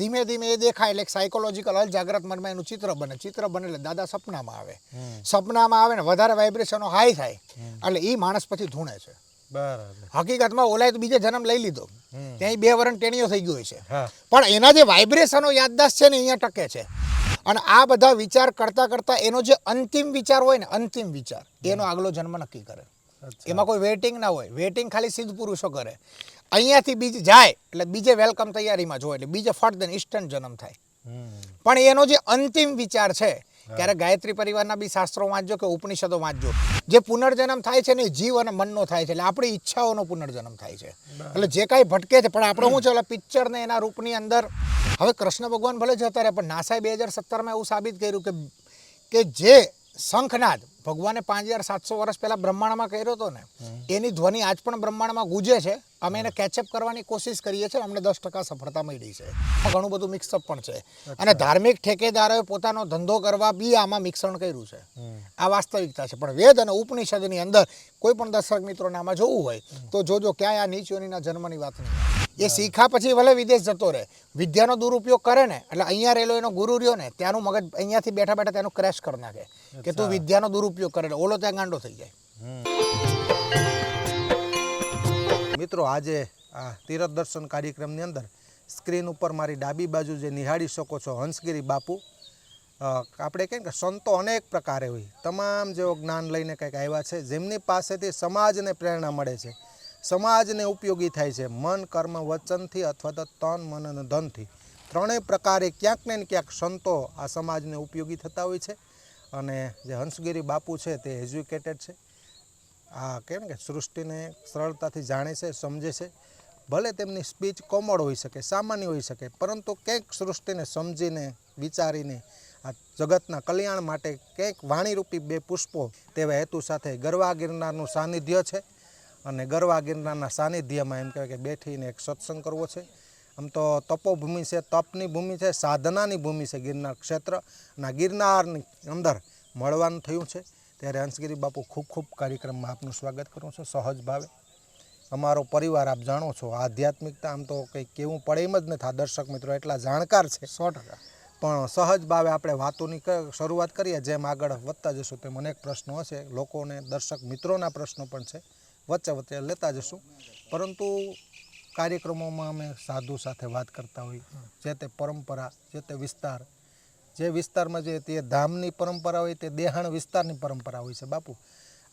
ધીમે ધીમે એ દેખાય એટલે સાયકોલોજીકલ અલજાગ્રત મનમાં એનું ચિત્ર બને. ચિત્ર બને એટલે દાદા સપનામાં આવે. સપનામાં આવે ને વધારે વાઇબ્રેશનો હાઈ થાય એટલે એ માણસ પછી ધૂણે છે. હકીકતમાં ઓલાય તો બીજે જન્મ લઈ લીધો. ત્યાં બે વરણ ટેણીઓ થઈ ગયો છે. પણ એના જે વાઇબ્રેશનો યાદદાસ્ત છે ને અહીંયા ટકે છે. અને આ બધા વિચાર કરતા કરતા એનો જે અંતિમ વિચાર હોય ને અંતિમ વિચાર એનો આગલો જન્મ નક્કી કરે. એમાં કોઈ વેટિંગ ના હોય. વેટિંગ ખાલી સિદ્ધ પુરુષો કરે. અહીંયાથી બીજ જાય એટલે બીજે વેલકમ તૈયારીમાં જોવે એટલે બીજે ફટ દેન ઇન્સ્ટન્ટ જન્મ થાય. પણ એનો જે અંતિમ વિચાર છે ત્યારે ગાયત્રી પરિવારના બી શાસ્ત્રો વાંચજો કે ઉપનિષદો વાંચજો જે પુનર્જન્મ થાય છે ને જીવ અને મનનો થાય છે એટલે આપણી ઈચ્છાઓનો પુનર્જન્મ થાય છે. એટલે જે કાંઈ ભટકે છે પણ આપણે શું છે એટલે પિક્ચર ને એના રૂપની અંદર હવે કૃષ્ણ ભગવાન ભલે જતા રહે પણ નાસાએ બે હજાર સત્તરમાં એવું સાબિત કર્યું કે કે જે શંખનાદ ભગવાને પાંચ હજાર સાતસો વર્ષ પહેલાં બ્રહ્માંડમાં કર્યો હતો ને એની ધ્વનિ આજ પણ બ્રહ્માંડમાં ગુજે છે. અમે એને કેચઅપ કરવાની કોશિશ કરીએ છીએ અમને દસ ટકા સફળતા મળી છે. ઘણું બધું મિક્સઅપ પણ છે. અને ધાર્મિક ઠેકેદારોએ પોતાનો ધંધો કરવા બી આમાં મિશ્રણ કર્યું છે. આ વાસ્તવિકતા છે. પણ વેદ અને ઉપનિષદની અંદર કોઈ પણ દર્શક મિત્રોને આમાં જોવું હોય તો જોજો ક્યાંય આ નીચોનીના જન્મની વાત નહીં. એ શીખા પછી ભલે વિદેશ જતો રહે. વિદ્યાનો દુરુપયોગ કરે ને એટલે અહીંયા રહેલો એનો ગુરુ રહ્યો ને ત્યાંનું મગજ અહીંયાથી બેઠા બેઠા તેનું ક્રેશ કરી નાખે. કે તું વિદ્યાનો દુરુપયોગ કરે ઓલો ત્યાં ગાંડો થઈ જાય. મિત્રો આજે આ તીરથ દર્શન કાર્યક્રમની અંદર સ્ક્રીન ઉપર મારી ડાબી બાજુ જે નિહાળી શકો છો હંસગીરી બાપુ આપણે કહીએ કે સંતો અનેક પ્રકારે હોય. તમામ જેઓ જ્ઞાન લઈને કંઈક આવ્યા છે જેમની પાસેથી સમાજને પ્રેરણા મળે છે. સમાજને ઉપયોગી થાય છે. મન, કર્મ, વચનથી અથવા તો તન, મન અને ધનથી. ત્રણેય પ્રકારે ક્યાંક ને ક્યાંક સંતો આ સમાજને ઉપયોગી થતા હોય છે. અને જે હંસગીરી બાપુ છે તે એજ્યુકેટેડ છે. આ કેમ કે સૃષ્ટિને સરળતાથી જાણે છે, સમજે છે. ભલે તેમની સ્પીચ કોમળ હોઈ શકે, સામાન્ય હોઈ શકે, પરંતુ કંઈક સૃષ્ટિને સમજીને, વિચારીને, આ જગતના કલ્યાણ માટે કંઈક વાણીરૂપી બે પુષ્પો તેવા હેતુ સાથે ગરવા ગિરનારનું સાનિધ્ય છે. અને ગરવા ગિરનારના સાનિધ્યમાં એમ કહેવાય કે બેઠીને એક સત્સંગ કરવો છે. આમ તો તપોભૂમિ છે તપની ભૂમિ છે સાધનાની ભૂમિ છે ગિરનાર ક્ષેત્ર. અને આ ગિરનારની અંદર મળવાનું થયું છે. ત્યારે હંસગીરી બાપુ ખૂબ ખૂબ કાર્યક્રમમાં આપનું સ્વાગત કરું છું સહજ ભાવે. અમારો પરિવાર આપ જાણો છો આધ્યાત્મિકતા આમ તો કંઈ કેવું પડે એમ જ નથી. આ દર્શક મિત્રો એટલા જાણકાર છે. સો ટકા. પણ સહજ ભાવે આપણે વાતોની શરૂઆત કરીએ. જેમ આગળ વધતા જશું તેમ અનેક પ્રશ્નો હશે. લોકોને દર્શક મિત્રોના પ્રશ્નો પણ છે. વચ્ચે વચ્ચે લેતા જશું. પરંતુ કાર્યક્રમોમાં અમે સાધુ સાથે વાત કરતા હોઈ જે તે પરંપરા, જે તે વિસ્તાર. જે વિસ્તારમાં જે તે ધામની પરંપરા હોય, તે દેહાણ વિસ્તારની પરંપરા હોય છે, બાપુ.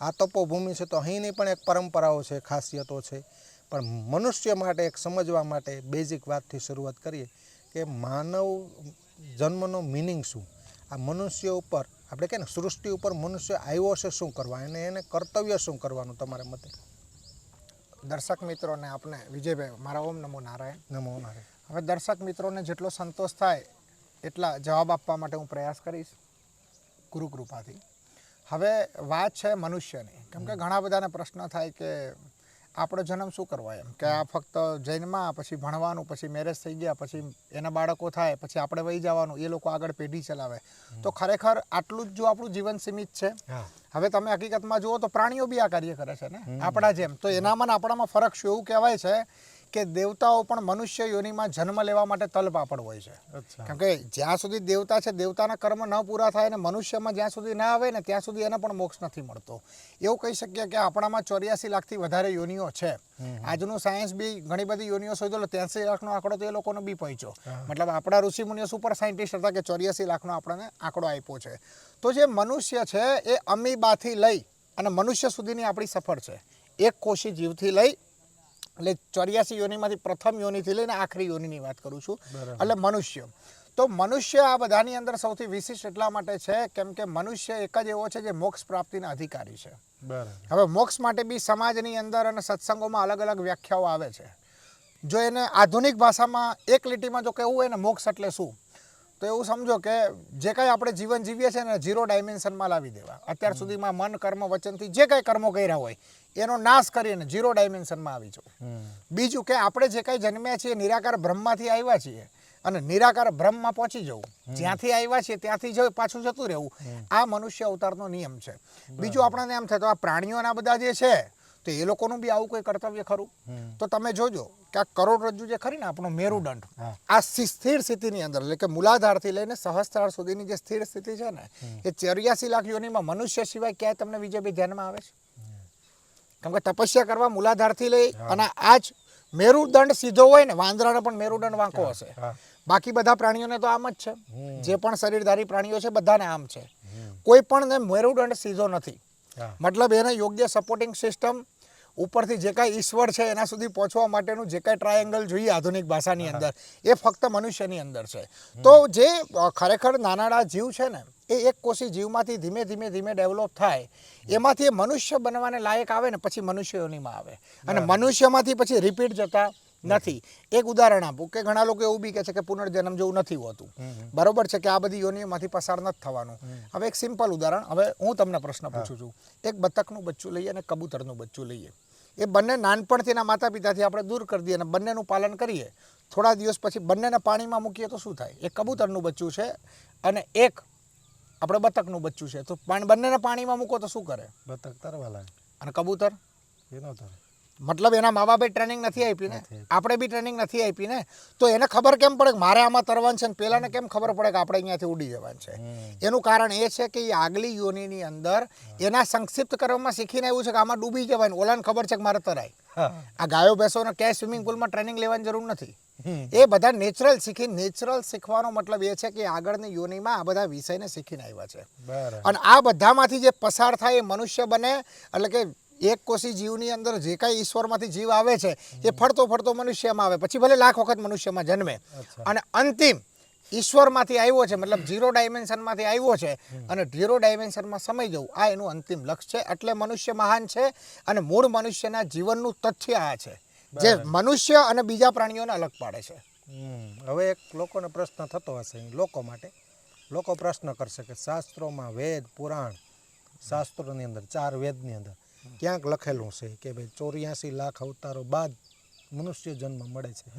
આ તપોભૂમિ છે તો અહીંની પણ એક પરંપરાઓ છે, ખાસિયતો છે. પણ મનુષ્ય માટે એક સમજવા માટે બેઝિક વાતથી શરૂઆત કરીએ કે માનવ જન્મનો મિનિંગ શું? આ મનુષ્ય ઉપર આપણે કહે ને સૃષ્ટિ ઉપર મનુષ્ય આવ્યો છે શું કરવા? અને એને કર્તવ્ય શું કરવાનું તમારા મતે? દર્શક મિત્રોને આપણે વિજયભાઈ મારા ઓમ નમો નારાયણ. નમો નારાયણ. હવે દર્શક મિત્રોને જેટલો સંતોષ થાય એટલા જવાબ આપવા માટે હું પ્રયાસ કરીશ ગુરુકૃપાથી. હવે વાત છે મનુષ્યની. કેમ કે ઘણા બધાને પ્રશ્ન થાય કે આપણો જન્મ શું કરવા એમ? કે આ ફક્ત જૈનમાં પછી ભણવાનું પછી મેરેજ થઈ ગયા પછી એના બાળકો થાય પછી આપણે વહી જવાનું એ લોકો આગળ પેઢી ચલાવે. તો ખરેખર આટલું જ જો આપણું જીવન સીમિત છે હવે તમે હકીકતમાં જુઓ તો પ્રાણીઓ બી આ કાર્ય કરે છે ને? આપણા જેમ. તો એનામાં ને આપણામાં ફરક શું એવું કહેવાય છે કે દેવતાઓ પણ મનુષ્ય યોનિમાં જન્મ લેવા માટે તલપાપડ હોય છે. કેમ કે જ્યાં સુધી દેવતા છે દેવતાના કર્મ ન પૂરા થાય ને મનુષ્યમાં જ્યાં સુધી ના આવે ને ત્યાં સુધી એને પણ મોક્ષ નથી મળતો. એવું કહી શકીએ કે આપણામાં ચોર્યાસી લાખથી વધારે યોનિઓ છે. આજનું સાયન્સ બી ઘણી બધી યોનિઓ શોધેલો ત્યાંસી લાખનો આંકડો તો એ લોકોનો બી પહોંચ્યો. મતલબ આપણા ઋષિમુનિઓ સુપર સાયન્ટિસ્ટ હતા કે ચોર્યાસી લાખનો આપણને આંકડો આપ્યો છે. તો જે મનુષ્ય છે એ અમીબાથી લઈ અને મનુષ્ય સુધીની આપણી સફર છે. એક કોશી જીવથી લઈ એટલે ચોર્યાસી યોનિમાંથી પ્રથમ યોનિથી લઈને આખરી યોનિની વાત કરું છું. એટલે મનુષ્ય. તો મનુષ્ય આ બધાની અંદર સૌથી વિશિષ્ટ એટલા માટે છે કેમ કે મનુષ્ય એક જ એવો છે જે મોક્ષ પ્રાપ્તિના અધિકારી છે. બરાબર. હવે મોક્ષ માટે બી સમાજની અંદર અને સત્સંગોમાં અલગ અલગ વ્યાખ્યાઓ આવે છે. જો એને આધુનિક ભાષામાં એક લીટીમાં જો કહેવું હોય ને મોક્ષ એટલે શું? તો એવું સમજો કે જે કાંઈ આપણે જીવન જીવીએ છીએ ને ઝીરો ડાયમેન્શનમાં લાવી દેવા. અત્યાર સુધીમાં મન કર્મ વચનથી જે કાંઈ કર્મો કર્યા હોય એનો નાશ કરીને ઝીરો ડાયમેન્શનમાં આવી જવું. બીજું કે આપણે જે કાંઈ જન્મ્યા છીએ નિરાકાર બ્રહ્મમાંથી આવ્યા છીએ અને નિરાકાર બ્રહ્મમાં પહોંચી જવું. જ્યાંથી આવ્યા છીએ ત્યાંથી જ પાછું જતું રહેવું. આ મનુષ્ય અવતારનો નિયમ છે. બીજું આપણને એમ થાય તો આ પ્રાણીઓના બધા જે છે તો એ લોકોનું બી આવું કોઈ કર્તવ્ય ખરું? તો તમે જોજો કે આ કરોડરજ્જુ જે ખરી ને આપણો મેરુદંડ આ સ્થિર સ્થિતિની અંદર એટલે કે મૂલાધારથી લઈને સહસ્ત્રાર સુધીની જે સ્થિર સ્થિતિ છે ને એ ચોર્યાસી લાખ યોનીમાં મનુષ્ય સિવાય ક્યાંય તમને બીજે બી ધ્યાનમાં આવે છે? કેમ કે તપસ્યા કરવા મૂલાધારથી લઈ અને આ જ મેરુદંડ સીધો હોય ને વાંદરાનો પણ મેરુદંડ વાંકો હશે. બાકી બધા પ્રાણીઓને તો આમ જ છે. જે પણ શરીરધારી પ્રાણીઓ છે બધાને આમ છે. કોઈ પણ મેરુદંડ સીધો નથી. મતલબ એને યોગ્ય સપોર્ટિંગ સિસ્ટમ ઉપરથી જે કાંઈ ઈશ્વર છે એના સુધી પહોંચવા માટેનું જે કાંઈ ટ્રાયેંગલ જોઈએ આધુનિક ભાષાની અંદર એ ફક્ત મનુષ્યની અંદર છે. તો જે ખરેખર નાનાડા જીવ છે ને એ એક કોષી જીવમાંથી ધીમે ધીમે ધીમે ડેવલપ થાય એમાંથી એ મનુષ્ય બનવાને લાયક આવે ને પછી મનુષ્યોનીમાં આવે. અને મનુષ્યમાંથી પછી રિપીટ જતા નથી. એક ઉદાહરણ આપું કે ઘણા લોકો એવું બી કહે છે કે પુનર્જન્મ જેવું નથી હોતું. બરોબર છે કે આ બધી યોનિઓમાંથી પસાર નથી થવાનું. હવે એક સિમ્પલ ઉદાહરણ હવે હું તમને પ્રશ્ન પૂછું છું. એક બતકનું બચ્ચું લઈએ અને કબૂતરનું બચ્ચું લઈએ. એ બંને નાનપણથી એના માતા પિતાથી આપણે દૂર કરી દઈએ અને બંનેનું પાલન કરીએ. થોડા દિવસ પછી બંનેને પાણીમાં મૂકીએ તો શું થાય? એક કબૂતરનું બચ્ચું છે અને એક આપણે બતકનું બચ્ચું છે. તો પાણી બંનેને પાણીમાં મૂકો તો શું કરે? બતક તરવા લાગે. અને કબૂતર? એનો તરે. મતલબ એના મા બાપે ટ્રેનિંગ નથી આપી ને? આપણે બી ટ્રેનિંગ નથી આપી ને? તો એને ખબર કેમ પડે કે મારે આમાં તરવાનું છે ને? પહેલાંને કેમ ખબર પડે કે આપણે અહીંયાથી ઉડી જવાનું છે? એનું કારણ એ છે કે એ આગલી યોનિની અંદર એના સંક્ષિપ્ત કરવામાં શીખીને આવ્યું છે કે આમાં ડૂબી જવાય ઓલાને ખબર છે કે મારે તરાય. આ ગાયો ભેંસોને ક્યાંય સ્વિમિંગ પુલમાં ટ્રેનિંગ લેવાની જરૂર નથી. એ બધા નેચરલ શીખી નેચરલ શીખવાનો મતલબ એ છે કે આગળની યોનિમાં આ બધા વિષયને શીખીને આવ્યા છે. અને આ બધામાંથી જે પસાર થાય એ મનુષ્ય બને એટલે કે એક કોષી જીવની અંદર જે કાંઈ ઈશ્વરમાંથી જીવ આવે છે એ ફરતો ફરતો મનુષ્યમાં આવે. પછી ભલે લાખ વખત મનુષ્યમાં જન્મે. અને અંતિમ ઈશ્વરમાંથી આવ્યો છે મતલબ ઝીરો ડાયમેન્શનમાંથી આવ્યો છે અને ઝીરો ડાયમેન્શનમાં સમય જવું આ એનું અંતિમ લક્ષ્ય છે. એટલે મનુષ્ય મહાન છે અને મૂળ મનુષ્યના જીવનનું તથ્ય આ છે. જે મનુષ્ય અને બીજા પ્રાણીઓને અલગ પાડે છે. હવે એક લોકોને પ્રશ્ન થતો હશે લોકો માટે. લોકો પ્રશ્ન કરશે કે શાસ્ત્રોમાં વેદ પુરાણ શાસ્ત્રોની અંદર ચાર વેદની અંદર ક્યાંક લખેલું છે કે ભાઈ ચોર્યાસી લાખ અવતારો બાદ મનુષ્ય જન્મ મળે છે.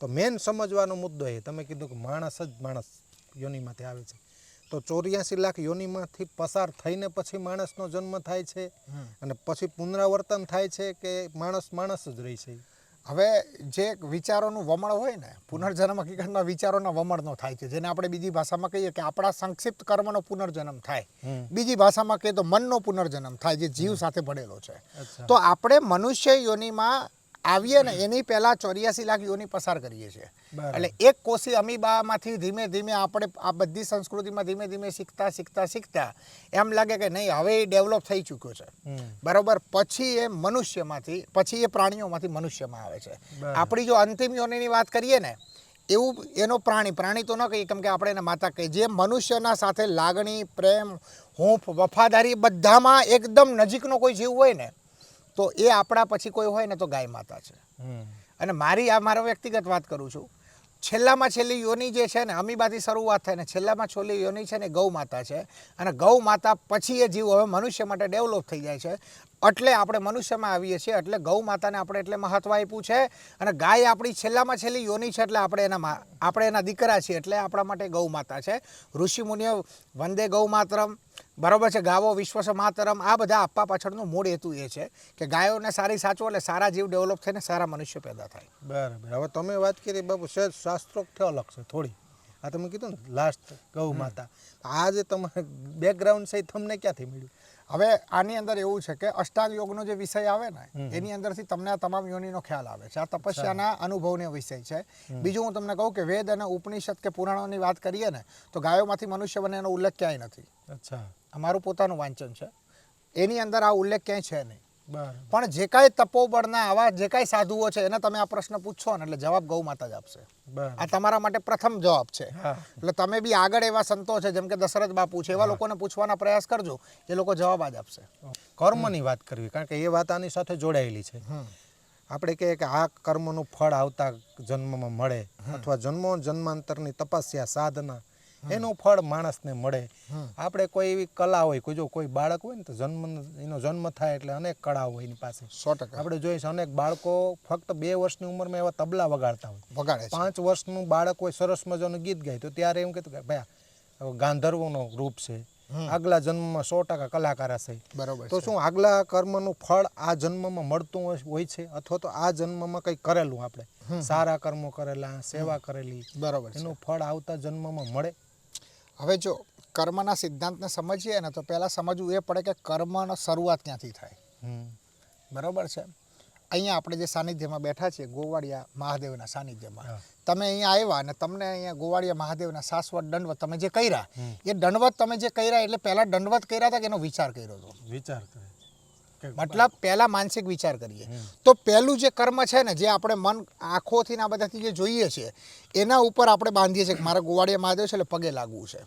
તો મેન સમજવાનો મુદ્દો એ તમે કીધું કે માણસ જ માણસ યોનિમાંથી આવે છે. તો ચોર્યાસી લાખ યોનિમાંથી પસાર થઈને પછી માણસનો જન્મ થાય છે અને પછી પુનરાવર્તન થાય છે કે માણસ માણસ જ રહી છે? હવે જે વિચારોનું વમળ હોય ને પુનર્જન્મ હકીકતમાં વિચારોના વમળનો થાય છે. જેને આપણે બીજી ભાષામાં કહીએ કે આપણા સંક્ષિપ્ત કર્મનો પુનર્જન્મ થાય. બીજી ભાષામાં કહીએ તો મનનો પુનર્જન્મ થાય જે જીવ સાથે ભળેલો છે. તો આપણે મનુષ્ય યોનિમાં આવીએ ને એની પહેલાં ચોર્યાસી લાખ યોની પસાર કરીએ છીએ. એટલે એક કોષી અમીબામાંથી ધીમે ધીમે આપણે આ બધી સંસ્કૃતિમાં ધીમે ધીમે શીખતા શીખતા શીખતા એમ લાગે કે નહીં હવે એ ડેવલપ થઈ ચૂક્યો છે. બરાબર? પછી એ મનુષ્યમાંથી પછી એ પ્રાણીઓમાંથી મનુષ્યમાં આવે છે. આપણી જો અંતિમ યોનીની વાત કરીએ ને એવું એનો પ્રાણી પ્રાણી તો ન કહીએ કેમ કે આપણે એને માતા કહીએ. જે મનુષ્યના સાથે લાગણી પ્રેમ હૂંફ વફાદારી બધામાં એકદમ નજીકનો કોઈ જીવ હોય ને તો એ આપણા પછી કોઈ હોય ને તો ગાય માતા છે. અને મારી આ મારો વ્યક્તિગત વાત કરું છું. છેલ્લામાં છેલ્લી યોની જે છે ને અમીબાથી શરૂઆત થાય ને છેલ્લામાં છેલ્લી યોની છે ને ગૌ માતા છે. અને ગૌ માતા પછી એ જીવ હવે મનુષ્ય માટે ડેવલપ થઈ જાય છે. એટલે આપણે મનુષ્યમાં આવીએ છીએ એટલે ગૌ માતાને આપણે એટલે મહત્વ આપ્યું છે. અને ગાય આપણી છેલ્લામાં છેલ્લી યોની છે એટલે આપણે એના આપણે એના દીકરા છીએ એટલે આપણા માટે ગૌ માતા છે. ઋષિ મુનિઓ વંદે ગૌ માતરમ બરોબર છે ગાવો વિશ્વ માતરમ આ બધા આપવા પાછળનું મૂળ હેતુ એ છે કે ગાયોને સારી સાચવો એટલે સારા જીવ ડેવલપ થઈને સારા મનુષ્ય પેદા થાય. બરાબર. હવે તમે વાત કરી બાબુ સહેજ શાસ્ત્રોક્ત અલગ છે થોડી. આ તમે કીધું ને લાસ્ટ ગૌ માતા. આ જે તમારે બેકગ્રાઉન્ડ છે એ તમને ક્યાંથી મળ્યું? હવે આની અંદર એવું છે કે અષ્ટાંગ યોગનો જે વિષય આવે ને એની અંદરથી તમને આ તમામ યોનિનો ખ્યાલ આવે છે. આ તપસ્યાના અનુભવનો વિષય છે. બીજું હું તમને કહું કે વેદ અને ઉપનિષદ કે પુરાણોની વાત કરીએ ને તો ગાયોમાંથી મનુષ્ય બને એનો ઉલ્લેખ ક્યાંય નથી. અચ્છા. અમારું પોતાનું વાંચન છે. એની અંદર આ ઉલ્લેખ ક્યાંય છે નહીં. પણ જે કાંઈ તપોબળના આવા જે કાંઈ સાધુઓ છે એને તમે આ પ્રશ્ન પૂછશો ને એટલે જવાબ ગૌ માતા જ આપશે. આ તમારા માટે પ્રથમ જવાબ છે. એટલે તમે બી આગળ એવા સંતો છે જેમ કે દશરથ બાપુ છે એવા લોકોને પૂછવાના પ્રયાસ કરજો એ લોકો જવાબ જ આપશે. કર્મની વાત કરવી કારણ કે એ વાત આની સાથે જોડાયેલી છે. આપણે કહીએ કે આ કર્મનું ફળ આવતા જન્મમાં મળે અથવા જન્મો જન્માંતરની તપસ્યા સાધના એનું ફળ માણસને મળે. આપણે કોઈ એવી કલા હોય કોઈ જો કોઈ બાળક હોય ને તો જન્મ એનો જન્મ થાય એટલે અનેક કળા હોય એની પાસે. સો ટકા. આપણે જોઈએ છે અનેક બાળકો ફક્ત બે વર્ષની ઉંમરમાં એવા તબલા વગાડતા હોય. વગાડે પાંચ વર્ષનું બાળક હોય સરસ મજાનું ગીત ગાય તો ત્યારે એમ કહેતું કે ભાઈ ગાંધર્વનો રૂપ છે. આગલા જન્મમાં સો ટકા કલાકાર હશે બરોબર તો શું આગલા કર્મનું ફળ આ જન્મમાં મળતું હોય- હોય છે? અથવા તો આ જન્મમાં કંઈ કરેલું આપણે? સારા કર્મો કરેલા સેવા કરેલી. બરોબર એનું ફળ આવતા જન્મમાં મળે? હવે જો કર્મના સિદ્ધાંતને સમજીએ ને તો પહેલાં સમજવું એ પડે કે કર્મનો શરૂઆત ક્યાંથી થાય. હમ. બરોબર છે? અહીંયા આપણે જે સાનિધ્યમાં બેઠા છીએ ગોવાળિયા મહાદેવના સાનિધ્યમાં. તમે અહીંયા આવ્યા અને તમને અહીંયા ગોવાળિયા મહાદેવના શાશ્વત દંડવત તમે જે કર્યા એ દંડવત તમે જે કર્યા એટલે પહેલાં દંડવત કર્યા હતા કે એનો વિચાર કર્યો હતો? વિચાર કરે કે મતલબ પહેલા માનસિક વિચાર કરીએ. તો પહેલું જે કર્મ છે ને જે આપણે મન આંખોથી ને આ બધાથી જે જોઈએ છીએ એના ઉપર આપણે બાંધીએ છીએ કે મારા ગોવાળીએ મહાદેવ છે એટલે પગે લાગવું છે.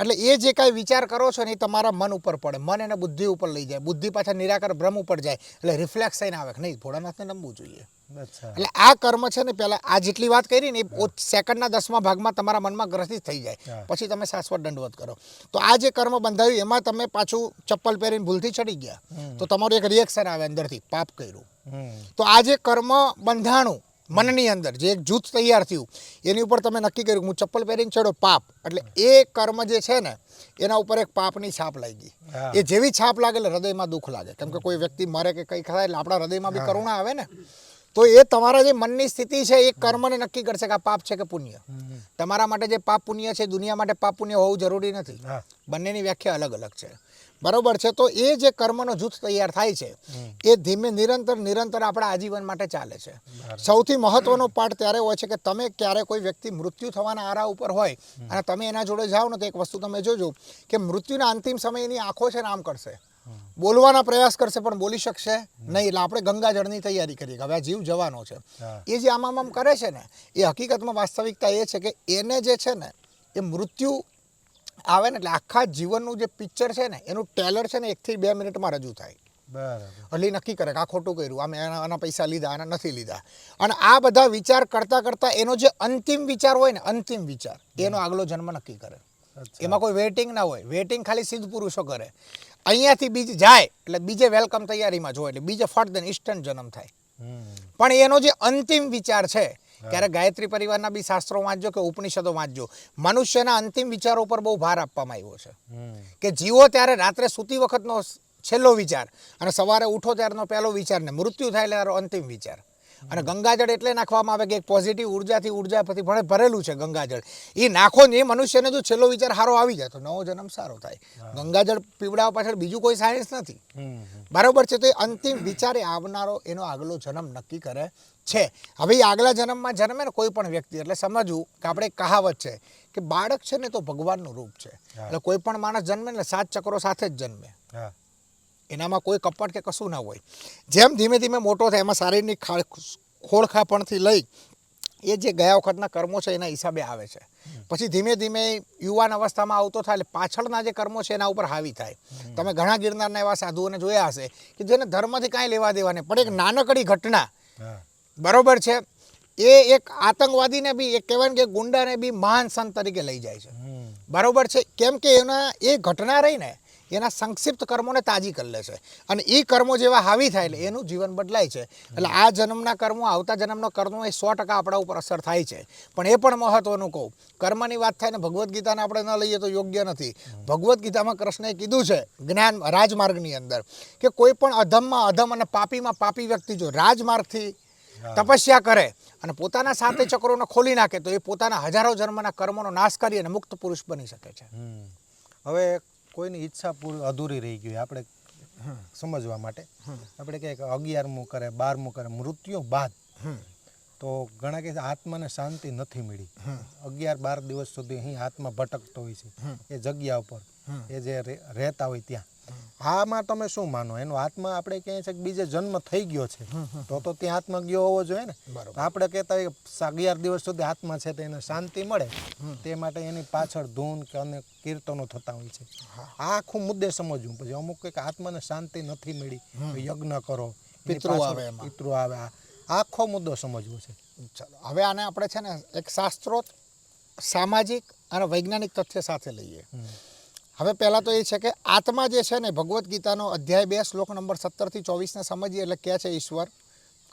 એટલે એ જે કાંઈ વિચાર કરો છો ને એ તમારા મન ઉપર પડે. મન એને બુદ્ધિ ઉપર લઈ જાય. બુદ્ધિ પાછા નિરાકર બ્રહ્મ ઉપર જાય. એટલે રિફ્લેક્સ થઈને આવે. કે નહીં ભોળાનાથને નમવું જોઈએ. એટલે આ કર્મ છે ને પહેલા આ જેટલી વાત કરી ને એ સેકન્ડના દસમા ભાગમાં તમારા મનમાં ગ્રસિત થઈ જાય. પછી તમે શાશ્વત દંડવત કરો. તો આ જે કર્મ બંધાયું એમાં તમે પાછું ચપ્પલ પહેરીને ભૂલથી ચડી ગયા. તો તમારું એક રિએક્શન આવે અંદરથી પાપ કર્યું. તો આ જે કર્મ બંધાણું મનની અંદર જે એક જૂથ તૈયાર થયું એની ઉપર તમે નક્કી કર્યું હું ચપ્પલ પહેરીને ચડો પાપ. એટલે એ કર્મ જે છે ને એના ઉપર એક પાપની છાપ લાગી ગઈ. એ જેવી છાપ લાગે એટલે હૃદયમાં દુઃખ લાગે. કેમ કે કોઈ વ્યક્તિ મરે કે કંઈ થાય એટલે આપણા હૃદયમાં બી કરુણા આવે ને. તો એ તમારા જે મનની સ્થિતિ છે એ કર્મને નક્કી કરશે કે આ પાપ છે કે પુણ્ય. તમારા માટે જે પાપ પુણ્ય છે દુનિયા માટે પાપ પુણ્ય હોવું જરૂરી નથી. બંનેની વ્યાખ્યા અલગ અલગ છે. બરોબર છે? તો એ જે કર્મનો જૂથ તૈયાર થાય છે એ ધીમે નિરંતર નિરંતર આપણા આજીવન માટે ચાલે છે. સૌથી મહત્વનો પાઠ ત્યારે હોય છે કે તમે ક્યારે કોઈ વ્યક્તિ મૃત્યુ થવાના આરા ઉપર હોય અને તમે એના જોડે જાઓ ને તો એક વસ્તુ તમે જોજો કે મૃત્યુના અંતિમ સમય એની આંખો છે ને આમ કરશે. બોલવાના પ્રયાસ કરશે પણ બોલી શકશે નહીં. એટલે આપણે ગંગાજળની તૈયારી કરીએ કે હવે આ જીવ જવાનો છે. એ જે આમ આમ કરે છે ને એ હકીકતમાં વાસ્તવિકતા એ છે કે એને જે છે ને એ મૃત્યુ આવે ને એટલે આખા જીવનનું જે પિક્ચર છે ને એનું ટેલર છે ને એકથી બે મિનિટમાં રજૂ થાય. અલી એટલે નક્કી કરે કે આ ખોટું કર્યું આમે આના પૈસા લીધા આના નથી લીધા. અને આ બધા વિચાર કરતાં કરતાં એનો જે અંતિમ વિચાર હોય ને અંતિમ વિચાર એનો આગલો જન્મ નક્કી કરે. એમાં કોઈ વેઇટિંગ ના હોય. વેઇટિંગ ખાલી સિદ્ધ પુરુષો કરે. અહીંયાથી બીજ જાય એટલે બીજે વેલકમ તૈયારીમાં જોવે એટલે બીજે ફટ દેન ઇન્સ્ટન્ટ જન્મ થાય. પણ એનો જે અંતિમ વિચાર છે ક્યારે ગાયત્રી પરિવારના બી શાસ્ત્રો વાંચજો કે ઉપનિષદો વાંચજો મનુષ્યના અંતિમ વિચારો ઉપર બહુ ભાર આપવામાં આવ્યો છે. કે જીવો ત્યારે રાત્રે સૂતી વખતનો છેલ્લો વિચાર અને સવારે ઉઠો ત્યારનો પહેલો વિચાર ને મૃત્યુ થાય એટલે અંતિમ વિચાર. અને ગંગાજળ એટલે નાખવામાં આવે કે એક પોઝિટિવ ઉર્જાથી ઊર્જા પ્રતિ ભરે ભરેલું છે ગંગાજળ. એ નાખો ને એ મનુષ્યને જો છેલ્લો વિચાર સારો આવી જાય તો નવો જન્મ સારો થાય. ગંગાજળ પીવડાવવા પાછળ બીજું કોઈ સાયન્સ નથી. બરાબર છે તો એ અંતિમ વિચારે આવનારો એનો આગલો જન્મ નક્કી કરે છે. હવે આગલા જન્મમાં જન્મે ને કોઈ પણ વ્યક્તિ એટલે સમજવું કે આપણે કહાવત છે કે બાળક છે ને તો ભગવાનનું રૂપ છે. એટલે કોઈ પણ માણસ જન્મે ને એટલે સાત ચક્રો સાથે જ જન્મે. એનામાં કોઈ કપટ કે કશું ના હોય. જેમ ધીમે ધીમે મોટો થાય એમાં શારીરિક ખાળ ખોળખાપણથી લઈ એ જે ગયા વખતના કર્મો છે એના હિસાબે આવે છે. પછી ધીમે ધીમે યુવાન અવસ્થામાં આવતો થાય એટલે પાછળના જે કર્મો છે એના ઉપર હાવી થાય. તમે ઘણા ગિરનારના એવા સાધુઓને જોયા હશે કે જેને ધર્મથી કાંઈ લેવા દેવા નહીં પણ એક નાનકડી ઘટના બરોબર છે એ એક આતંકવાદીને બી એક કહેવાય કે ગુંડાને બી મહાન સંત તરીકે લઈ જાય છે. બરોબર છે કેમ કે એના એ ઘટના રહી ને એના સંક્ષિપ્ત કર્મોને તાજી કરી લે છે. અને એ કર્મો જેવા હાવી થાય એટલે એનું જીવન બદલાય છે. એટલે આ જન્મના કર્મો આવતા જન્મનો કર્મો એ સો ટકા આપણા ઉપર અસર થાય છે. પણ એ પણ મહત્વનું કહું. કર્મની વાત થાય ને ભગવદ્ ગીતાને આપણે ન લઈએ તો યોગ્ય નથી. ભગવદ્ ગીતામાં કૃષ્ણએ કીધું છે જ્ઞાન રાજમાર્ગની અંદર કે કોઈ પણ અધમમાં અધમ અને પાપીમાં પાપી વ્યક્તિ જો રાજમાર્ગથી તપસ્યા કરે અને પોતાના સાથે ચક્રોને ખોલી નાખે તો એ પોતાના હજારો જન્મના કર્મોનો નાશ કરી અને મુક્ત પુરુષ બની શકે છે. હવે કોઈની ઈચ્છા પૂરી, અધૂરી રહી ગઈ આપણે સમજવા માટે. આપણે કહે કે અગિયારમું કરે, બારમું કરે, મૃત્યુ બાદ. તો ઘણા છે આત્માને શાંતિ નથી મળી. અગિયાર, બાર દિવસ સુધી અહીં આત્મા ભટકતો હોય છે. એ જગ્યા ઉપર. એ જે રહેતા હોય ત્યાં. આમાં તમે શું માનો? એનો આત્મા આપણે ક્યાંય છે બીજે જન્મ થઈ ગયો છે. તો તો ત્યાં આત્મા ગયો હોવો જોઈએ ને? આપણે કહેતા હોય અગિયાર દિવસ સુધી આત્મા છે તો એને શાંતિ મળે. તે માટે એની પાછળ ધૂન કે અને કીર્તનો થતા હોય છે. આ આખું મુદ્દે સમજવું. પછી અમુક કંઈક આત્માને શાંતિ નથી મળી. યજ્ઞ કરો. પિતૃ આવે પિતૃ આવે. આખો મુદ્દો સમજવો છે. ચાલો હવે આને આપણે છે ને એક શાસ્ત્રોત સામાજિક અને વૈજ્ઞાનિક તથ્ય સાથે લઈએ. હવે પહેલાં તો એ છે કે આત્મા જે છે ને ભગવદ્ ગીતાનો અધ્યાય બે શ્લોક નંબર સત્તરથી ચોવીસને સમજીએ એટલે કહે છે ઈશ્વર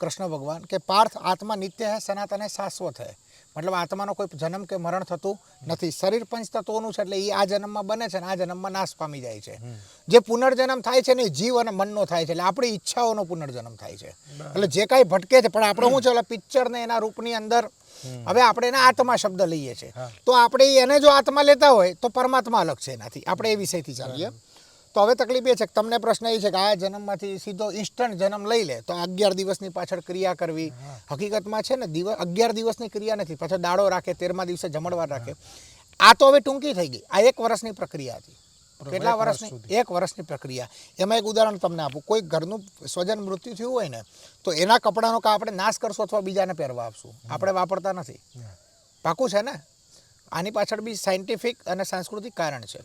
કૃષ્ણ ભગવાન કે પાર્થ આત્મા નિત્ય હે સનાતન શાશ્વત હે. મતલબ આત્માનો કોઈ જન્મ કે મરણ થતું નથી. શરીર પંચ તત્વોનું છે એટલે એ આ જન્મમાં બને છે ને આ જન્મમાં નાશ પામી જાય છે. જે પુનર્જન્મ થાય છે ને એ જીવ અને મનનો થાય છે એટલે આપણી ઈચ્છાઓનો પુનર્જન્મ થાય છે. એટલે જે કાંઈ ભટકે છે પણ આપણે શું છે એટલે પિક્ચર ને એના રૂપની અંદર હવે આપણે એને આત્મા શબ્દ લઈએ છીએ. તો આપણે એને જો આત્મા લેતા હોય તો પરમાત્મા અલગ છે એનાથી. આપણે એ વિષયથી ચાલીએ. તો હવે તકલીફ એ છે કે તમને પ્રશ્ન એ છે કે આ જન્મમાંથી સીધો ઇન્સ્ટન્ટ જન્મ લઈ લે તો અગિયાર દિવસની પાછળ ક્રિયા કરવી. હકીકતમાં છે ને દિવસ અગિયાર દિવસની ક્રિયા નથી. પાછળ દાડો રાખે તેરમા દિવસે જમણવાર રાખે. આ તો હવે ટૂંકી થઈ ગઈ. આ એક વર્ષની પ્રક્રિયા હતી. કેટલા વર્ષની એક વર્ષની પ્રક્રિયા. એમાં એક ઉદાહરણ તમને આપું. કોઈ ઘરનું સ્વજન મૃત્યુ થયું હોય ને તો એના કપડાનો કાં આપણે નાશ કરશું અથવા બીજાને પહેરવા આપશું. આપણે વાપરતા નથી. પાકું છે ને? આની પાછળ બી સાયન્ટિફિક અને સાંસ્કૃતિક કારણ છે.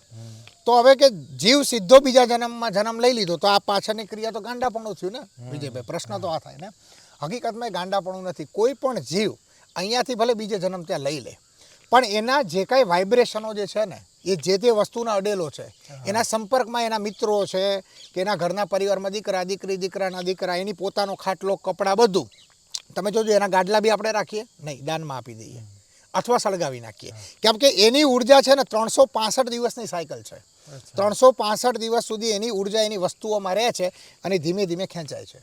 તો હવે કે જીવ સીધો બીજા જન્મમાં જન્મ લઈ લીધો તો આ પાછળની ક્રિયા તો ગાંડાપણું થયું ને? વિજયભાઈ પ્રશ્ન તો આ થાય ને? હકીકતમાં ગાંડાપણું નથી. કોઈ પણ જીવ અહીંયાથી ભલે બીજે જન્મ ત્યાં લઈ લે પણ એના જે કાંઈ વાઇબ્રેશનો જે છે ને એ જે તે વસ્તુના અડેલો છે એના સંપર્કમાં એના મિત્રો છે કે એના ઘરના પરિવારમાં દીકરા દીકરી દીકરાના દીકરા એની પોતાનો ખાટલો કપડાં બધું. તમે જોજો એના ગાડલા બી આપણે રાખીએ? નહીં દાનમાં આપી દઈએ. અથવા સળગાવી નાખીએ. કેમ કે એની ઊર્જા છે ને ત્રણસો પાસઠ દિવસની સાયકલ છે. ત્રણસો પાસઠ દિવસ સુધી એની ઊર્જા એની વસ્તુઓમાં રહે છે અને ધીમે ધીમે ખેંચાય છે.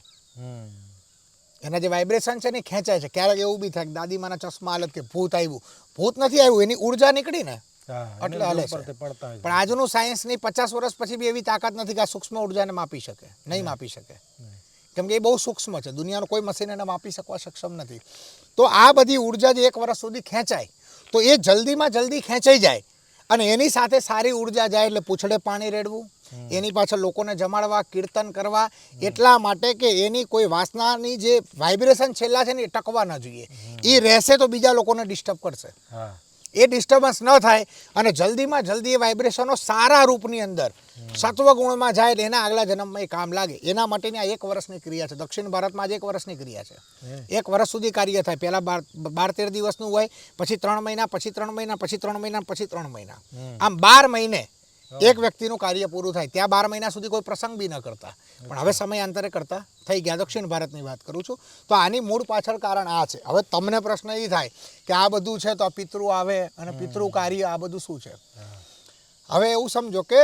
એના જે વાઇબ્રેશન છે ને ખેંચાય છે. ક્યારેક એવું બી થાય કે દાદીમાના ચશ્મા હાલત કે ભૂત આવ્યું ભૂત નથી આવ્યું એની ઊર્જા નીકળી ને. એટલે હાલે છે. પણ આજનું સાયન્સની પચાસ વર્ષ પછી બી એવી તાકાત નથી કે આ સૂક્ષ્મ ઉર્જાને માપી શકે નહીં માપી શકે. કેમ કે એ બહુ સૂક્ષ્મ છે. દુનિયાનો કોઈ મશીન એને માપી શકવા સક્ષમ નથી. તો આ બધી ઊર્જા જે એક વર્ષ સુધી ખેંચાય તો એ જલ્દીમાં જલ્દી ખેંચાઈ જાય. અને એની સાથે સારી ઊર્જા જાય એટલે પૂછડે પાણી રેડવું એની પાછળ લોકોને જમાડવા કીર્તન કરવા એટલા માટે કે એની કોઈ વાસનાની જે વાઇબ્રેશન છેલ્લા છે ને એ ટકવા ન જોઈએ. એ રહેશે તો બીજા લોકોને ડિસ્ટર્બ કરશે. એ ડિસ્ટર્બન્સ ન થાય અને જલ્દીમાં જલ્દી એ વાઇબ્રેશનો સારા રૂપની અંદર સત્વ ગુણમાં જાય એના આગલા જન્મમાં એ કામ લાગે. એના માટેની આ એક વર્ષની ક્રિયા છે. દક્ષિણ ભારતમાં જ એક વર્ષની ક્રિયા છે. એક વર્ષ સુધી કાર્ય થાય. પહેલાં બાર બાર તેર દિવસનું હોય પછી ત્રણ મહિના પછી ત્રણ મહિના પછી ત્રણ મહિના પછી ત્રણ મહિના. આમ બાર મહિને એક વ્યક્તિનું કાર્ય પૂરું થાય ત્યાં બાર મહિના સુધી કોઈ પ્રસંગ બી ન કરતા. પણ હવે સમયાંતરે કરતા થઈ ગયા. દક્ષિણ ભારતની વાત કરું છું. તો આની મૂળ પાછળ કારણ આ છે. હવે તમને પ્રશ્ન એ થાય કે આ બધું છે તો પિતૃ આવે અને પિતૃ કાર્ય આ બધું શું છે? હવે એવું સમજો કે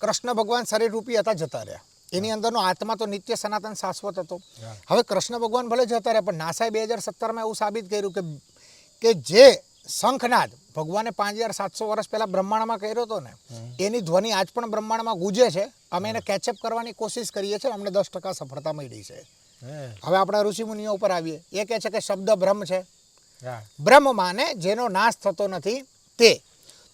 કૃષ્ણ ભગવાન શરીર રૂપી હતા જતા રહ્યા. એની અંદરનો આત્મા તો નિત્ય સનાતન શાશ્વત હતો. હવે કૃષ્ણ ભગવાન ભલે જતા રહ્યા પણ નાસાએ બે હજાર સત્તરમાં એવું સાબિત કર્યું કે કે જે શંખનાદ ભગવાને પાંચ હજાર સાતસો વર્ષ પહેલાં બ્રહ્માંડમાં કર્યો હતો ને એની ધ્વનિ આજ પણ બ્રહ્માંડમાં ગુજે છે. અમે એને કેચઅપ કરવાની કોશિશ કરીએ છીએ અમને દસ ટકા સફળતા મળી છે. હવે આપણા ઋષિમુનિઓ ઉપર આવીએ. એ કહે છે કે શબ્દ બ્રહ્મ છે. બ્રહ્મ માને જેનો નાશ થતો નથી તે.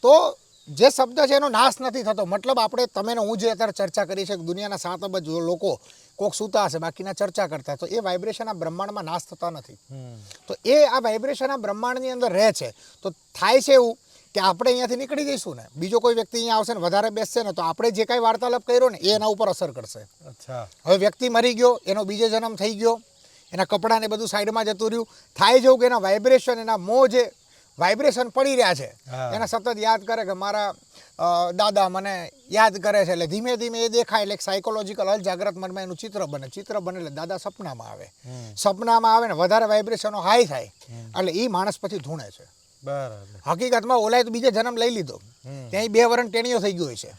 તો જે શબ્દ છે એનો નાશ નથી થતો. મતલબ આપણે તમે હું જે અત્યારે ચર્ચા કરી છે કે દુનિયાના સાત અબજ લોકો કોક સૂતા હશે બાકીના ચર્ચા કરતા તો એ વાઇબ્રેશન આ બ્રહ્માંડમાં નાશ થતા નથી. તો એ આ વાઇબ્રેશન આ બ્રહ્માંડની અંદર રહે છે. તો થાય છે એવું કે આપણે અહીંયાથી નીકળી જઈશું ને? બીજો કોઈ વ્યક્તિ અહીંયા આવશે ને વધારે બેસશે ને તો આપણે જે કાંઈ વાર્તાલાપ કર્યો ને એ એના ઉપર અસર કરશે. અચ્છા. હવે વ્યક્તિ મરી ગયો એનો બીજો જન્મ થઈ ગયો એના કપડાને બધું સાઈડમાં જતું રહ્યું. થાય જેવું કે એના વાઇબ્રેશન એના મોં જે વાઇબ્રેશન પડી રહ્યા છે. એને સતત યાદ કરે કે મારા દાદા મને યાદ કરે છે. એટલે ધીમે ધીમે એ દેખાય. એટલે સાયકોલોજીકલ અલજાગ્રત મનમાં એનું ચિત્ર બને. ચિત્ર બને એટલે દાદા સપનામાં આવે. સપનામાં આવે ને વધારે વાઇબ્રેશનો હાઈ થાય. એટલે એ માણસ પછી ધૂણે છે. હકીકતમાં ઓલાએ તો બીજે જન્મ લઈ લીધો. ત્યાં બે વરણ ટેણીઓ થઈ ગયો છે.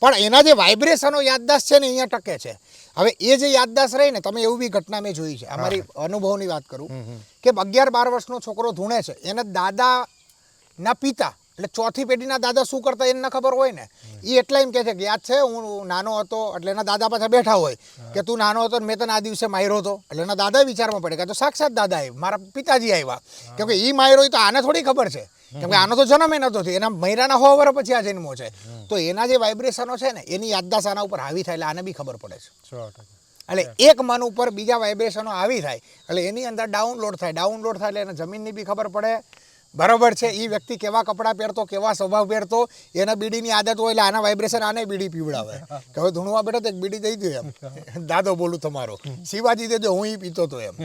પણ એના જે વાઇબ્રેશનો યાદદાસ્ત છે ને અહીંયા ટકે છે. હવે એ જે યાદદાસ્ત રહી ને તમે એવું બી ઘટના મેં જોઈ છે. અમારી અનુભવની વાત કરું. કે અગિયાર બાર વર્ષનો છોકરો ધૂણે છે. એને દાદાના પિતા એટલે ચોથી પેઢીના દાદા શું કરતા એને ખબર હોય ને એ એટલા એમ કહે છે કે યાદ છે હું નાનો હતો એટલે એના દાદા પાછા બેઠા હોય. કે તું નાનો હતો મેં તને આ દિવસે માર્યો હતો. એટલે એના દાદા વિચારમાં પડે કે તો સાક્ષાત દાદા એ મારા પિતાજી આવ્યા. કેમકે એ માર્યો હોય તો આને થોડી ખબર છે. કેમ કે આનો તો જન્મ એ નતો થયો. એના મહિનાના હો વર્ષ પછી આ જન્મો છે. તો એના જે વાઇબ્રેશનો છે ને એની યાદદાસ્ત આના ઉપર હાવી થાય એટલે આને બી ખબર પડે છે. એટલે એક મન ઉપર બીજા વાઇબ્રેશનો આવી થાય એટલે એની અંદર ડાઉનલોડ થાય. ડાઉનલોડ થાય એટલે એને જમીનની બી ખબર પડે. બરોબર છે. એ વ્યક્તિ કેવા કપડાં પહેરતો કેવા સ્વભાવ પહેરતો એને બીડીની આદત હોય એટલે આના વાઇબ્રેશન આને બીડી પીવડાવે. કે હવે ધૂણવા બેઠો તો એક બીડી દઈ દો એમ. દાદો બોલું તમારો. શિવાજી દેજો હું એ પીતો તો એમ.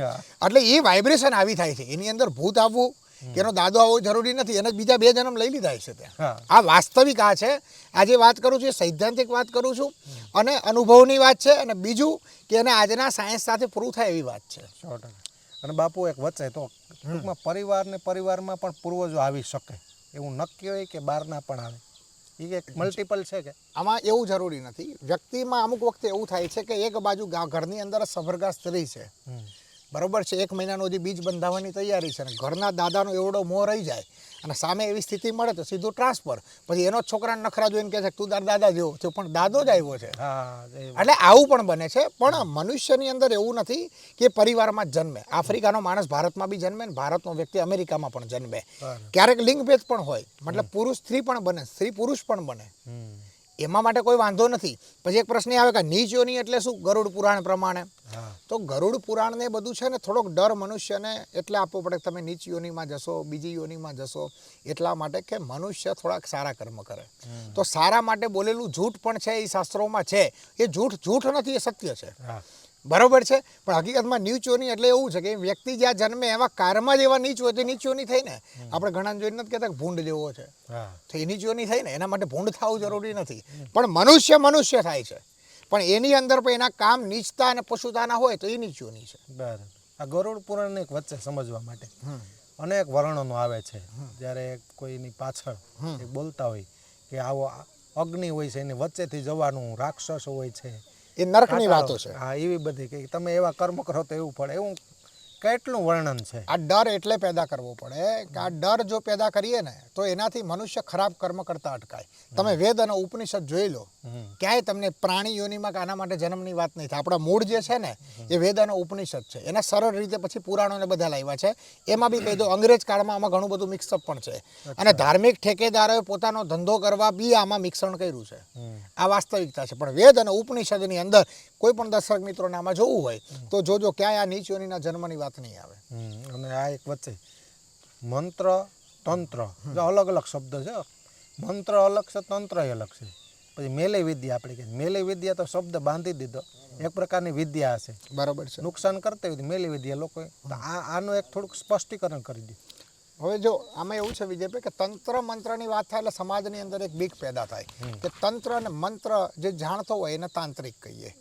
એટલે એ વાઇબ્રેશન આવી થાય છે. એની અંદર ભૂત આવવું કે એનો દાદો આવો જરૂરી નથી એને બીજા બે જન્મ લઈ લીધા છે ત્યાં. આ વાસ્તવિક આ છે. આજે વાત કરું છું એ સૈદ્ધાંતિક વાત કરું છું અને અનુભવની વાત છે અને બીજું કે એને આજના સાયન્સ સાથે પૂરું થાય એવી વાત છે. અને બાપુ એક વચ્ચે તો ટૂંકમાં પરિવારને પરિવારમાં પણ પૂર્વજો આવી શકે. એવું નક્કી હોય કે બહારના પણ આવે. એ મલ્ટિપલ છે કે? આમાં એવું જરૂરી નથી. વ્યક્તિમાં અમુક વખતે એવું થાય છે કે એક બાજુ ઘરની અંદર સભરગા સ્ત્રી છે. બરોબર છે? એક મહિનાનો હજી બીજ બંધાવવાની તૈયારી છે અને ઘરના દાદાનો એવડો મોહ રહી જાય અને સામે એવી સ્થિતિ મળે તો સીધું ટ્રાન્સફર પછી એનો છોકરાને નખરા જોઈને કહે છે તું તાર દાદા જેવો છે પણ દાદો જ આવ્યો છે. એટલે આવું પણ બને છે પણ મનુષ્યની અંદર એવું નથી કે પરિવારમાં જ જન્મે. આફ્રિકાનો માણસ ભારતમાં બી જન્મે ને ભારતનો વ્યક્તિ અમેરિકામાં પણ જન્મે. ક્યારેક લિંગભેદ પણ હોય. મતલબ પુરુષ સ્ત્રી પણ બને સ્ત્રી પુરુષ પણ બને. એમાં માટે કોઈ વાંધો નથી. પછી એક પ્રશ્ન આવે કે નીચ યોની એટલે શું? ગરુડ પુરાણ પ્રમાણે. તો ગરુડ પુરાણને બધું છે ને થોડોક ડર મનુષ્યને એટલે આપવો પડે કે તમે નીચ યોનીમાં જશો બીજી યોનીમાં જશો. એટલા માટે કે મનુષ્ય થોડાક સારા કર્મ કરે. તો સારા માટે બોલેલું જૂઠ પણ છે એ શાસ્ત્રોમાં છે. એ જૂઠ જૂઠ નથી એ સત્ય છે. બરોબર છે? પણ હકીકતમાં નીચોની એટલે એવું છે કે વ્યક્તિ જ્યાં જન્મે એવા કારમાં જ એવા નીચ હોય તો નીચ યોની થઈ ને. આપણે ઘણા જોઈને નથી કહેતા ભૂંડ જેવો છે. તો એની જોની થાય ને એના માટે ભૂંડ થવું જરૂરી નથી. પણ મનુષ્ય મનુષ્ય થાય છે. પણ એની અંદર પણ એના કામ નીચતા અને પશુતાના હોય તો એ નીચોની છે. બરાબર. આ ગરુડ પુરાણને એક વચ્ચે સમજવા માટે. અનેક વર્ણનો આવે છે. જ્યારે કોઈની પાછળ બોલતા હોય કે આવો અગ્નિ હોય છે એની વચ્ચેથી જવાનું રાક્ષસ હોય છે. એ નરકની વાતો છે. હા એવી બધી કે તમે એવા કર્મ કરો તો એવું પડે એવું કેટલું વર્ણન છે? આ ડર એટલે પેદા કરવો પડે કે આ ડર જો પેદા કરીએ ને તો એનાથી મનુષ્ય ખરાબ કર્મ કરતા અટકાય. તમે વેદ અને ઉપનિષદ જોઈ લો ક્યાંય તમને પ્રાણી યોનિમાં કે આના માટે જન્મની વાત નહીં થાય. આપણા મૂળ જે છે ને એ વેદ અને ઉપનિષદ છે. એના સરળ રીતે પછી પુરાણોને બધા લાવ્યા છે. એમાં બી કહી દો અંગ્રેજ કાળમાં આમાં ઘણું બધું મિક્સઅપ પણ છે. અને ધાર્મિક ઠેકેદારોએ પોતાનો ધંધો કરવા બી આમાં મિશ્રણ કર્યું છે. આ વાસ્તવિકતા છે. પણ વેદ અને ઉપનિષદની અંદર કોઈ પણ દર્શક મિત્રોને આમાં જોવું હોય તો જોજો ક્યાંય આ નીચોનીના જન્મની વાત નહીં આવે. અને આ એક વચ્ચે મંત્ર તંત્ર. અલગ અલગ શબ્દ છે મંત્ર અલગ છે તંત્ર અલગ છે. પછી મેલે વિદ્યા આપણે કહીએ. મેલે વિદ્યા તો શબ્દ બાંધી દીધો. એક પ્રકારની વિદ્યા હશે. બરાબર છે. નુકસાન કરતા હોય મેલી વિદ્યા લોકો આ આનું એક થોડુંક સ્પષ્ટીકરણ કરી દે. હવે જો આમાં એવું છે વિજયભાઈ કે તંત્ર મંત્રની વાત થાય એટલે સમાજની અંદર એક બીક પેદા થાય. કે તંત્ર અને મંત્ર જે જાણતો હોય એને તાંત્રિક કહીએ.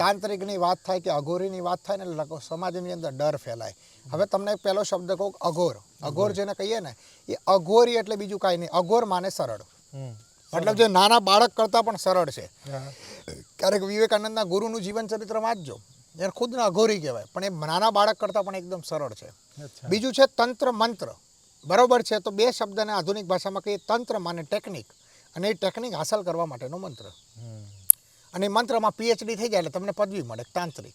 તાંત્રિકની વાત થાય કે અઘોરીની વાત થાય ને સમાજની અંદર ડર ફેલાય. હવે તમને પહેલો શબ્દ કહું અઘોર. અઘોર જેને કહીએ ને એ અઘોરી એટલે બીજું કાંઈ નહીં. અઘોર માને સરળ. મતલબ જે નાના બાળક કરતાં પણ સરળ છે. ક્યારેક વિવેકાનંદના ગુરુનું જીવન ચરિત્ર વાંચજો. એને ખુદને અઘોરી કહેવાય પણ એ નાના બાળક કરતાં પણ એકદમ સરળ છે. બીજું છે તંત્ર મંત્ર. બરોબર છે તો બે શબ્દને આધુનિક ભાષામાં કહીએ તંત્ર માને ટેકનિક. અને એ ટેકનિક હાંસલ કરવા માટેનો મંત્ર. અને એ મંત્રમાં પીએચડી થઈ જાય એટલે તમને પદવી મળે તાંત્રિક.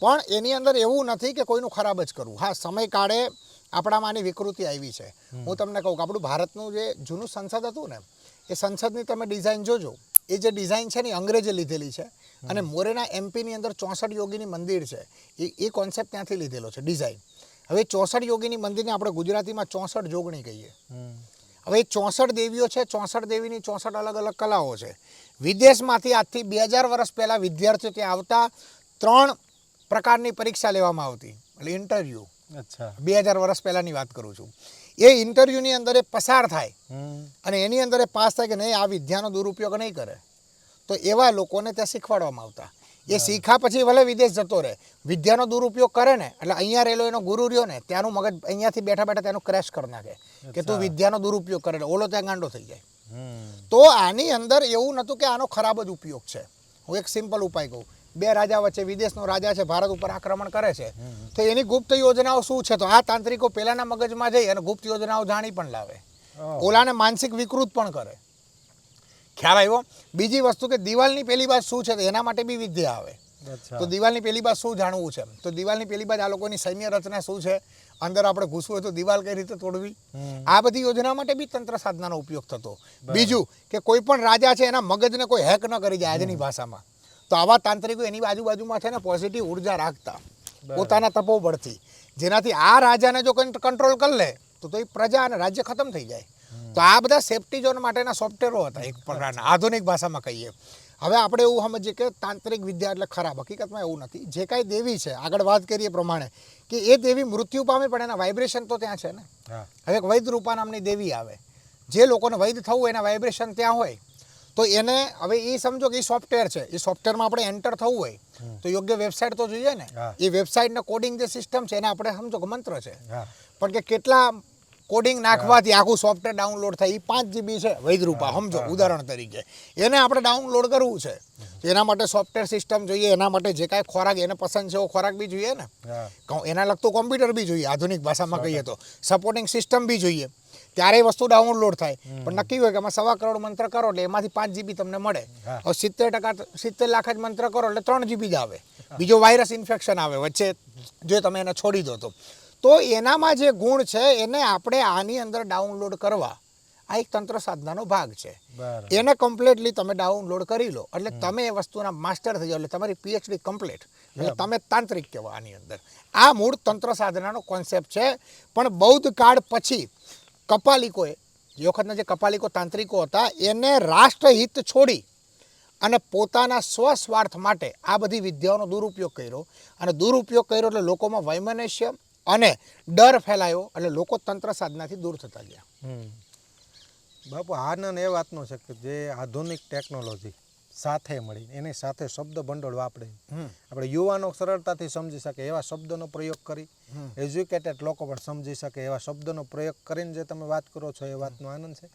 પણ એની અંદર એવું નથી કે કોઈનું ખરાબ જ કરવું. હા સમયકાળે આપણામાં આની વિકૃતિ આવી છે. હું તમને કહું કે આપણું ભારતનું જે જૂનું સંસદ હતું ને એ સંસદની તમે ડિઝાઇન જોજો. એ જે ડિઝાઇન છે ને અંગ્રેજે લીધેલી છે. અને મોરેના એમપીની અંદર ચોસઠ યોગીની મંદિર છે. એ એ કોન્સેપ્ટ ત્યાંથી લીધેલો છે ડિઝાઇન. હવે ચોસઠ યોગીની મંદિરને આપણે ગુજરાતીમાં ચોસઠ જોગણી કહીએ. હવે ચોસઠ દેવીઓ છે ચોસઠ દેવીની ચોસઠ અલગ અલગ કલાઓ છે. વિદેશમાંથી આજથી બે હજાર વર્ષ પહેલાં વિદ્યાર્થીઓ ત્યાં આવતા ત્રણ પ્રકારની પરીક્ષા લેવામાં આવતી. એટલે ઇન્ટરવ્યૂ અચ્છા. બે હજાર વર્ષ પહેલાંની વાત કરું છું. એ ઇન્ટરવ્યૂની અંદર એ પસાર થાય. અને એની અંદર એ પાસ થાય કે નહીં આ વિદ્યાનો દુરુપયોગ નહીં કરે. તો એવા લોકોને ત્યાં શીખવાડવામાં આવતા. એ શીખા પછી ભલે વિદેશ જતો રહે. વિદ્યાનો દુરુપયોગ કરે ને એટલે અહીંયા રહેલો એનો ગુરુ રહ્યો ને ત્યાંનું મગજ અહીંયાથી બેઠા બેઠા તેનું ક્રેશ કરી નાખે. કે તું વિદ્યાનો દુરુપયોગ કરે એટલે ઓલો ત્યાં ગાંડો થઈ જાય. તો આની અંદર એવું નહોતું કે આનો ખરાબ જ ઉપયોગ છે. હું એક સિમ્પલ ઉપાય કહું. બે રાજા વચ્ચે વિદેશનો રાજા છે ભારત ઉપર આક્રમણ કરે છે. તો એની ગુપ્ત યોજનાઓ શું છે? તો આ તાંત્રિકો પેલાના મગજમાં જઈ અને ગુપ્ત યોજનાઓ જાણી પણ લાવે. ઓલાને માનસિક વિકૃત પણ કરે. ખ્યાલ આવ્યો? બીજી વસ્તુ કે દિવાલની પેલી બાજુ શું છે એના માટે બી વિદ્યા આવે. તો દિવાલની પેલી બાજુ શું જાણવું છે? તો દિવાલની પેલી બાજુ આ લોકોની સૈન્ય રચના શું છે? અંદર આપણે ઘૂસવું હોય તો દિવાલ કઈ રીતે તોડવી? આ બધી યોજના માટે બી તંત્ર સાધનાનો ઉપયોગ થતો. બીજું કે કોઈ પણ રાજા છે એના મગજને કોઈ હેક ન કરી જાય આજની ભાષામાં. તો આવા તાંત્રિકો એની આજુબાજુમાં છે ને પોઝિટિવ ઊર્જા રાખતા. પોતાના તપોબળથી જેનાથી આ રાજાને જો કંટ્રોલ કરી લે તો તો એ પ્રજા અને રાજ્ય ખતમ થઈ જાય. તો આ બધા સેફ્ટી ઝોન માટેના સોફ્ટવેરો હતા એક પ્રકારના આધુનિક ભાષામાં કહીએ. હવે આપણે એવું સમજીએ કે તાંત્રિક વિદ્યા એટલે ખરાબ હકીકતમાં એવું નથી. જે કાંઈ દેવી છે આગળ વાત કરીએ પ્રમાણે કે એ દેવી મૃત્યુ પામે પણ એના વાઇબ્રેશન તો ત્યાં છે ને. હવે એક વૈદ રૂપા નામની દેવી આવે. જે લોકોને વૈદ થવું એના વાઇબ્રેશન ત્યાં હોય તો એને હવે એ સમજો કે એ સોફ્ટવેર છે. એ સોફ્ટવેરમાં આપણે એન્ટર થવું હોય તો યોગ્ય વેબસાઇટ તો જોઈએ ને. એ વેબસાઇટના કોડિંગ જે સિસ્ટમ છે એને આપણે સમજો કે મંત્ર છે. પણ કે કેટલા કોડિંગ નાખવાથી આખું સોફ્ટવેર ડાઉનલોડ થાય. એ પાંચ જીબી છે વૈદરૂપા સમજો ઉદાહરણ તરીકે. એને આપણે ડાઉનલોડ કરવું છે. એના માટે સોફ્ટવેર સિસ્ટમ જોઈએ એના માટે જે કાંઈ ખોરાક એને પસંદ છે એવો ખોરાક બી જોઈએ ને. એના લગતું કોમ્પ્યુટર બી જોઈએ આધુનિક ભાષામાં કહીએ તો. સપોર્ટિંગ સિસ્ટમ બી જોઈએ. ત્યારે એ વસ્તુ ડાઉનલોડ થાય. પણ નક્કી હોય કે આમાં સવા કરોડ મંત્ર કરો એટલે એમાંથી પાંચ જીબી તમને મળે. હવે સિત્તેર ટકા સિત્તેર લાખ જ મંત્ર કરો એટલે ત્રણ જીબી જ આવે. બીજો વાયરસ ઇન્ફેક્શન આવે વચ્ચે જો તમે એને છોડી દો તો. તો એનામાં જે ગુણ છે એને આપણે આની અંદર ડાઉનલોડ કરવા. આ એક તંત્ર સાધનાનો ભાગ છે. એને કમ્પ્લીટલી તમે ડાઉનલોડ કરી લો. એટલે તમે એ વસ્તુના માસ્ટર થઈ જાઓ. એટલે તમારી પીએચડી કમ્પ્લીટ એટલે તમે તાંત્રિક કહેવા આની અંદર. આ મૂળ તંત્ર સાધનાનો કોન્સેપ્ટ છે. પણ બૌદ્ધ કાળ પછી કપાલિકોએ જે વખતના જે કપાલિકો તાંત્રિકો હતા એને રાષ્ટ્રહિત છોડી અને પોતાના સ્વસ્વાર્થ માટે આ બધી વિદ્યાઓનો દુરુપયોગ કર્યો. અને દુરુપયોગ કર્યો એટલે લોકોમાં વૈમનસ્ય અને ડર ફેલાયો એટલે લોકો તંત્ર સાધનાથી દૂર થતા ગયા. હમ. બાપુ આનંદ એ વાતનો છે કે જે આધુનિક ટેકનોલોજી સાથે મળી એની સાથે શબ્દ ભંડોળ વાપરે. હમ. આપણે યુવાનો સરળતાથી સમજી શકે એવા શબ્દોનો પ્રયોગ કરી. એજ્યુકેટેડ લોકો પણ સમજી શકે એવા શબ્દોનો પ્રયોગ કરીને જે તમે વાત કરો છો એ વાતનો આનંદ છે.